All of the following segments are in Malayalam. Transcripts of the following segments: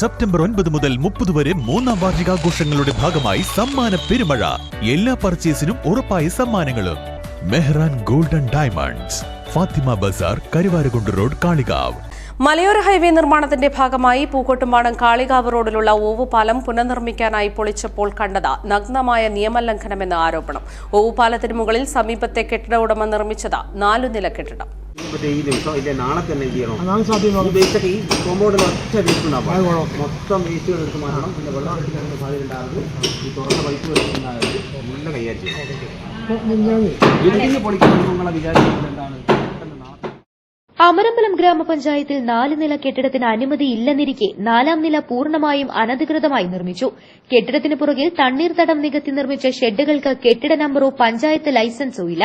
സെപ്റ്റംബർ ഒൻപത് മുതൽ മുപ്പത് വരെ മൂന്നാം വാർഷികാഘോഷങ്ങളുടെ ഭാഗമായി സമ്മാന പെരുമഴ. എല്ലാ പർച്ചേസിനും ഉറപ്പായ സമ്മാനങ്ങളും. Mehran golden diamonds Fathima Bazar Karuvarakundu road Kalikavu. മലയോര ഹൈവേ നിർമ്മാണത്തിന്റെ ഭാഗമായി പൂക്കോട്ടുംപാടം കാളികാവ് റോഡിലുള്ള ഓവുപാലം പുനർനിർമ്മിക്കാനായി പൊളിച്ചപ്പോൾ കണ്ടത് നഗ്നമായ നിയമലംഘനമെന്ന ആരോപണം. ഓവുപാലത്തിന് മുകളിൽ സമീപത്തെ കെട്ടിട ഉടമ നിർമ്മിച്ചത് നാലുനില കെട്ടിടം. ഈ നിമിഷം ഇല്ല? നാളെ തന്നെ എന്ത് ചെയ്യണം? അതാണ് സാധ്യത. ഈ വേസ്റ്റ് ഒക്കെ ഈ കോമ്പൗണ്ടിൽ ഒറ്റ വേസ്റ്റ് ഉണ്ടാവും മൊത്തം വേസ്റ്റുകൾ എടുത്ത് മാറ്റണം. പിന്നെ സാധ്യത ഉണ്ടാകരുത്. ഈ തുറന്ന പൈപ്പ് ഉണ്ടാകരുത്. എല്ലാം കൈകാര്യം ചെയ്യണം. വിചാരിക്കുന്നത് എന്താണ്? അമരമ്പലം ഗ്രാമപഞ്ചായത്തിൽ നാല് നില കെട്ടിടത്തിന് അനുമതി ഇല്ലെന്നിരിക്കെ നാലാം നില പൂർണമായും അനധികൃതമായി നിർമ്മിച്ചു. കെട്ടിടത്തിന് പുറകിൽ തണ്ണീർത്തടം നികത്തി നിർമ്മിച്ച ഷെഡുകൾക്ക് കെട്ടിട നമ്പറോ പഞ്ചായത്ത് ലൈസൻസോ ഇല്ല.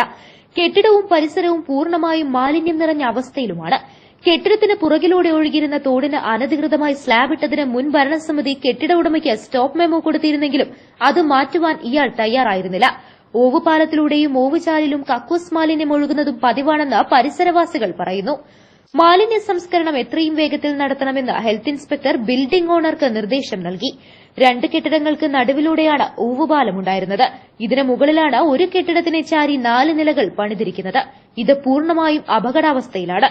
കെട്ടിടവും പരിസരവും പൂർണമായും മാലിന്യം നിറഞ്ഞ അവസ്ഥയിലുമാണ്. കെട്ടിടത്തിന് പുറകിലൂടെ ഒഴുകിയിരുന്ന തോടിന് അനധികൃതമായി സ്ലാബ് ഇട്ടതിന് മുൻ ഭരണസമിതി കെട്ടിട ഉടമയ്ക്ക് സ്റ്റോപ്പ് മെമ്മോ കൊടുത്തിരുന്നെങ്കിലും അത് മാറ്റുവാൻ ഇയാൾ തയ്യാറായിരുന്നില്ല. ഓവുപാലത്തിലൂടെയും ഓവുചാലിലും കക്കൂസ് മാലിന്യം ഒഴുകുന്നതും പതിവാണെന്ന് പരിസരവാസികൾ പറയുന്നു. മാലിന്യ സംസ്കരണം എത്രയും വേഗത്തിൽ നടത്തണമെന്ന് ഹെൽത്ത് ഇൻസ്പെക്ടർ ബിൽഡിംഗ് ഓണർക്ക് നിർദ്ദേശം നൽകി. രണ്ട് കെട്ടിടങ്ങൾക്ക് നടുവിലൂടെയാണ് ഓവുപാലമുണ്ടായിരുന്നത് ഇതിന് മുകളിലാണ് ഒരു കെട്ടിടത്തിനെ ചാരി നാല് നിലകൾ പണിതിരിക്കുന്നത്. ഇത് പൂർണമായും അപകടാവസ്ഥയിലാണ്.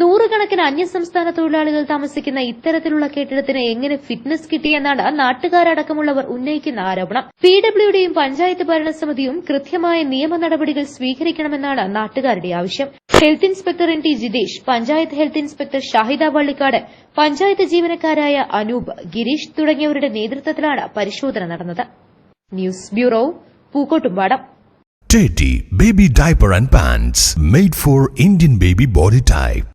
നൂറുകണക്കിന് അന്യസംസ്ഥാന തൊഴിലാളികൾ താമസിക്കുന്ന ഇത്തരത്തിലുള്ള കെട്ടിടത്തിന് എങ്ങനെ ഫിറ്റ്നസ് കിട്ടിയെന്നാണ് നാട്ടുകാരടക്കമുള്ളവർ ഉന്നയിക്കുന്ന ആരോപണം. പി ഡബ്ല്യുഡിയും പഞ്ചായത്ത് ഭരണസമിതിയും കൃത്യമായ നിയമ നടപടികൾ സ്വീകരിക്കണമെന്നാണ് നാട്ടുകാരുടെ ആവശ്യം. Health inspector N T Jithesh panchayat health inspector Shahida Vallikkad panchayat ജീവനക്കാരായ Anoop Girish തുടങ്ങിയവരുടെ നേതൃത്വത്തിലാണ് പരിശോധന നടന്നത്. News bureau Pookkottumpadam. Teddy Baby Diaper and Pants made for Indian baby body type.